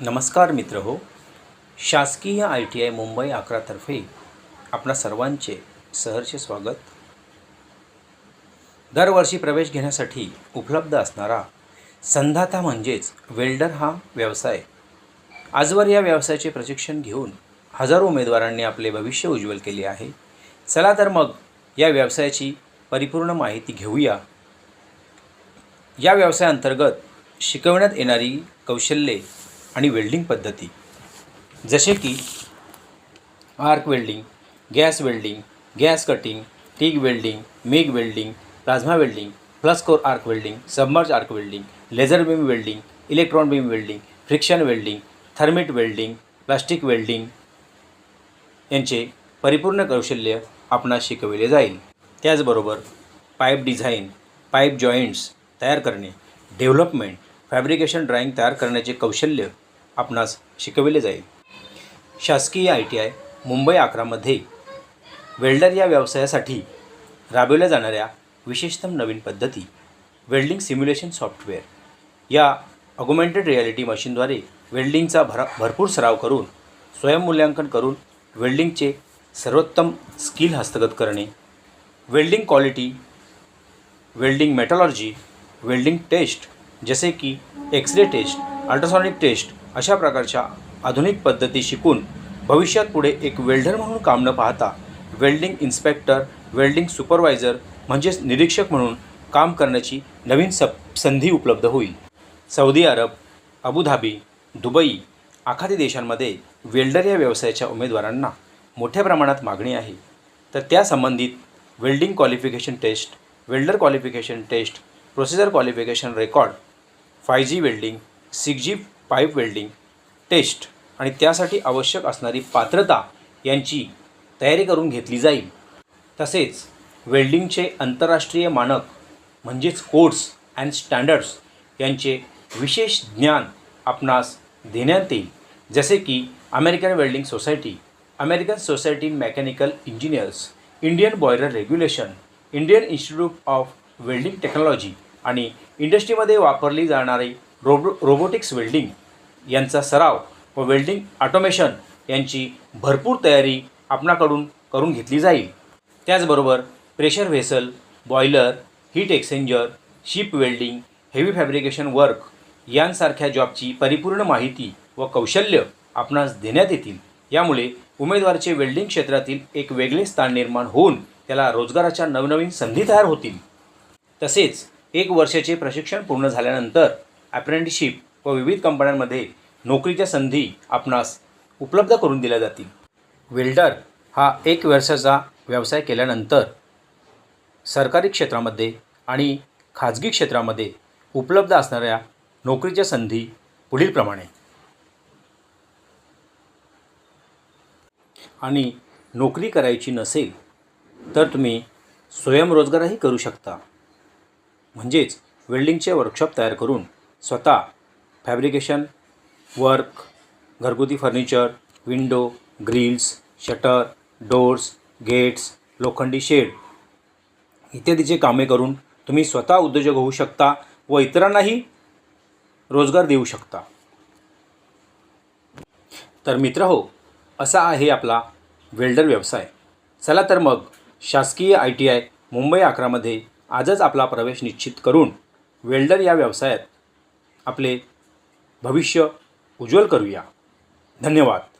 नमस्कार मित्र हो शासकीय आय टी आय मुंबई अकरातर्फे आपणा सर्वांचे सहर्ष स्वागत. दरवर्षी प्रवेश घेण्यासाठी उपलब्ध असणारा संधाता म्हणजेच वेल्डर हा व्यवसाय. आजवर या व्यवसायाचे प्रशिक्षण घेऊन हजारो उमेदवारांनी आपले भविष्य उज्ज्वल केले आहे. चला तर मग या व्यवसायाची परिपूर्ण माहिती घेऊया. या व्यवसायाअंतर्गत शिकवण्यात येणारी कौशल्ये आणि वेल्डिंग पद्धती. जसे की arc welding gas welding gas cutting TIG welding MIG welding plasma welding plus core arc welding submerge arc welding laser beam welding electron beam welding friction welding thermit welding plastic welding यांचे परिपूर्ण कौशल्य आपणास शिकविले जाईल. त्याचबरोबर pipe design pipe joints तयार करणे development fabrication drawing तयार करण्याचे कौशल्य आपणास शिकविले जाईल. शासकीय आय टी आय मुंबई अकरामध्ये वेल्डर या व्यवसायासाठी राबविल्या जाणाऱ्या विशेषतम नवीन पद्धती वेल्डिंग सिम्युलेशन सॉफ्टवेअर या ऑगुमेंटेड रियालिटी मशीनद्वारे वेल्डिंगचा भरा भरपूर सराव करून स्वयंमूल्यांकन करून वेल्डिंगचे सर्वोत्तम स्किल हस्तगत करणे welding quality welding metallurgy welding test जसे की x ray test ultrasonic test अशा प्रकारच्या आधुनिक पद्धती शिकून भविष्यात पुढे एक वेल्डर म्हणून काम न पाहता वेल्डिंग इन्स्पेक्टर वेल्डिंग सुपरवायझर म्हणजेच निरीक्षक म्हणून काम करण्याची नवीन सप संधी उपलब्ध होईल. सौदी अरब अबुधाबी दुबई आखाती देशांमध्ये वेल्डर या व्यवसायाच्या उमेदवारांना मोठ्या प्रमाणात मागणी आहे. तर त्या संबंधित welding qualification test welder qualification test processor qualification record five G welding six G pipe welding test आणि त्यासाठी आवश्यक असणारी पात्रता यांची तयारी करून घेतली जाईल. तसेच वेल्डिंगचे आंतरराष्ट्रीय मानक म्हणजेच कोड्स अँड स्टँडर्ड्स यांचे विशेष ज्ञान आपणास देण्यात येईल. जसे की American welding society American society mechanical engineers Indian boiler regulation Indian institute of welding technology आणि इंडस्ट्रीमध्ये वापरली जाणारी रोबो रोबोटिक्स वेल्डिंग यांचा सराव व वेल्डिंग ऑटोमेशन यांची भरपूर तयारी आपणाकडून करून घेतली जाईल. त्याचबरोबर pressure vessel boiler heat exchanger ship welding heavy fabrication work यांसारख्या जॉबची परिपूर्ण माहिती व कौशल्य आपणास देण्यात येतील. यामुळे उमेदवारचे वेल्डिंग क्षेत्रातील एक वेगळे स्थान निर्माण होऊन त्याला रोजगाराच्या नवनवीन संधी तयार होतील. तसेच एक वर्षाचे प्रशिक्षण पूर्ण झाल्यानंतर अप्रेंटिसशिप व विविध कंपन्यांमध्ये नोकरीच्या संधी आपणास उपलब्ध करून दिल्या जातील. वेल्डर हा एक वर्षाचा व्यवसाय केल्यानंतर सरकारी क्षेत्रामध्ये आणि खाजगी क्षेत्रामध्ये उपलब्ध असणाऱ्या नोकरीच्या संधी पुढीलप्रमाणे आणि नोकरी करायची नसेल तर तुम्ही स्वयंरोजगारही करू शकता. म्हणजेच वेल्डिंगचे वर्कशॉप तयार करून स्वतः फॅब्रिकेशन वर्क घरगुती furniture window grills shutter doors gates लोखंडी शेड इत्यादीचे कामे करून तुम्ही स्वतः उद्योजक होऊ शकता व इतरांनाही रोजगार देऊ शकता. तर मित्र हो असा आहे आपला वेल्डर व्यवसाय. चला तर मग शासकीय आय टी आय मुंबई अकरामध्ये आजच आपला प्रवेश निश्चित करून वेल्डर या व्यवसायात आपले भविष्य उज्ज्वल करूया. धन्यवाद.